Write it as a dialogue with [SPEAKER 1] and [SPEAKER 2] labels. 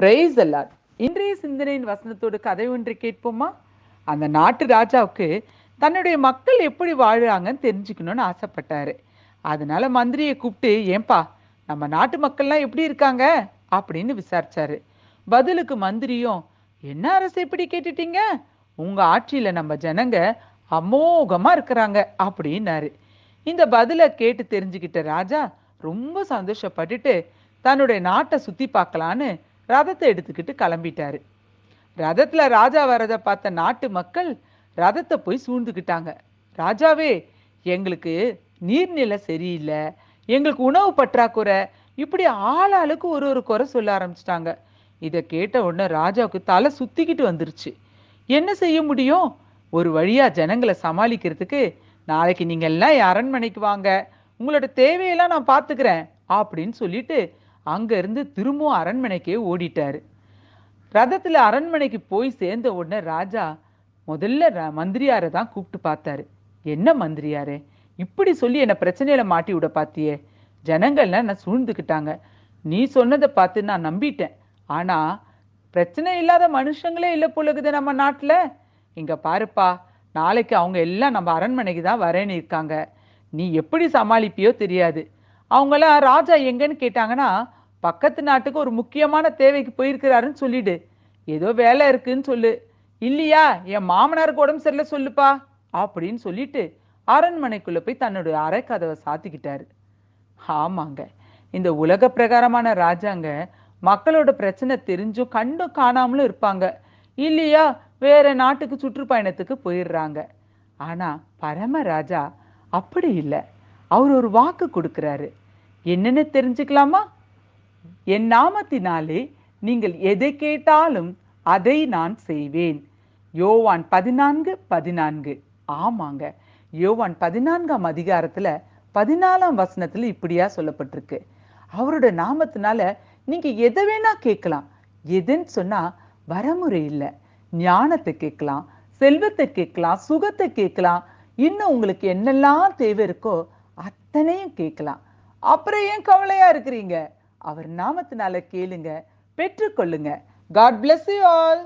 [SPEAKER 1] Price அல்லார் இன்றைய சிந்தனையின் வசனத்தோடு கதை ஒன்று கேட்போமா? அந்த நாட்டு ராஜாவுக்கு தன்னுடைய மக்கள் எப்படி வாழ்கிறாங்கன்னு தெரிஞ்சுக்கணும்னு ஆசைப்பட்டாரு. அதனால மந்திரியை கூப்பிட்டு ஏன்பா நம்ம நாட்டு மக்கள்லாம் எப்படி இருக்காங்க? அப்படின்னு விசாரிச்சாரு. பதிலுக்கு மந்திரியும் என்ன அரசு இப்படி கேட்டுட்டீங்க? உங்க ஆட்சியில நம்ம ஜனங்க அமோகமா இருக்கிறாங்க அப்படின்னாரு. இந்த பதிலை கேட்டு தெரிஞ்சுக்கிட்ட ராஜா ரொம்ப சந்தோஷப்பட்டுட்டு தன்னுடைய நாட்டை சுத்தி பார்க்கலான்னு ரதத்தை எடுத்துக்கிட்டு கிளம்பிட்டாரு. ரதத்துல ராஜா வரதை பார்த்த நாட்டு மக்கள் ரதத்தை போய் சூழ்ந்துக்கிட்டாங்க. ராஜாவே எங்களுக்கு நீர்நிலை சரியில்லை எங்களுக்கு உணவு பற்றாக்குறை. இப்படி ஆளாளுக்கு ஒரு ஒரு குறை சொல்ல ஆரம்பிச்சிட்டாங்க. இதை கேட்ட உடனே ராஜாவுக்கு தலை சுத்திக்கிட்டு வந்துருச்சு. என்ன செய்ய முடியும்? ஒரு வழியா ஜனங்களை சமாளிக்கிறதுக்கு நாளைக்கு நீங்க எல்லாம் அரண்மனைக்கு வாங்க. உங்களோட தேவையெல்லாம் நான் பார்த்துக்கிறேன் அப்படின்னு சொல்லிட்டு அங்கேருந்து திரும்பவும் அரண்மனைக்கே ஓடிட்டார். ரதத்தில் அரண்மனைக்கு போய் சேர்ந்த உடனே ராஜா முதல்ல மந்திரியாரை தான் கூப்பிட்டு பார்த்தாரு. என்ன மந்திரியாரே? இப்படி சொல்லி என்னை பிரச்சனையில் மாட்டி விட பார்த்தியே ஜனங்கள்லாம் என்னை சூழ்ந்துக்கிட்டாங்க. நீ சொன்னதை பார்த்து நான் நம்பிட்டேன். ஆனால் பிரச்சனை இல்லாத மனுஷங்களே இல்லை போலகுது நம்ம நாட்டில். இங்கே பாருப்பா நாளைக்கு அவங்க எல்லாம் நம்ம அரண்மனைக்கு தான் வரேன்னு இருக்காங்க. நீ எப்படி சமாளிப்பியோ தெரியாது. அவங்களாம் ராஜா எங்கன்னு கேட்டாங்கன்னா பக்கத்து நாட்டுக்கு ஒரு முக்கியமான தேவைக்கு போயிருக்கிறாருன்னு சொல்லிடு. ஏதோ வேலை இருக்குன்னு சொல்லு. இல்லையா என் மாமனாருக்கு உடம்பு சரியில்லை சொல்லுப்பா அப்படின்னு சொல்லிட்டு அரண்மனைக்குள்ள போய் தன்னுடைய கதவை சாத்திக்கிட்டாரு. ஆமாங்க இந்த உலக பிரகாரமான ராஜாங்க மக்களோட பிரச்சனை தெரிஞ்சும் கண்டும் காணாமலும் இருப்பாங்க. இல்லையா வேற நாட்டுக்கு சுற்றுப்பயணத்துக்கு போயிடுறாங்க. ஆனா பரம ராஜா அப்படி இல்லை. அவர் ஒரு வாக்கு கொடுக்கிறாரு. என்னன்னு தெரிஞ்சுக்கலாமா? என் நாமத்தினாலே நீங்கள் எதை கேட்டாலும் அதை நான் செய்வேன். யோவான் பதினான்கு பதினான்கு. ஆமாங்க. யோவான் பதினான்காம் அதிகாரத்துல பதினாலாம் வசனத்துல இப்படியா சொல்லப்பட்டிருக்கு. அவரோட நாமத்தினால நீங்க எதை வேணா கேட்கலாம். எதுன்னு சொன்னா வரமுறை இல்லை. ஞானத்தை கேட்கலாம் செல்வத்தை கேட்கலாம் சுகத்தை கேட்கலாம். இன்னும் உங்களுக்கு என்னெல்லாம் தேவை இருக்கோ அத்தனையும் கேட்கலாம். அப்புறம் ஏன் கவலையா இருக்கிறீங்க? அவர் நாமத்தினால கேளுங்க பெற்றுக்கொள்ளுங்க. God bless you all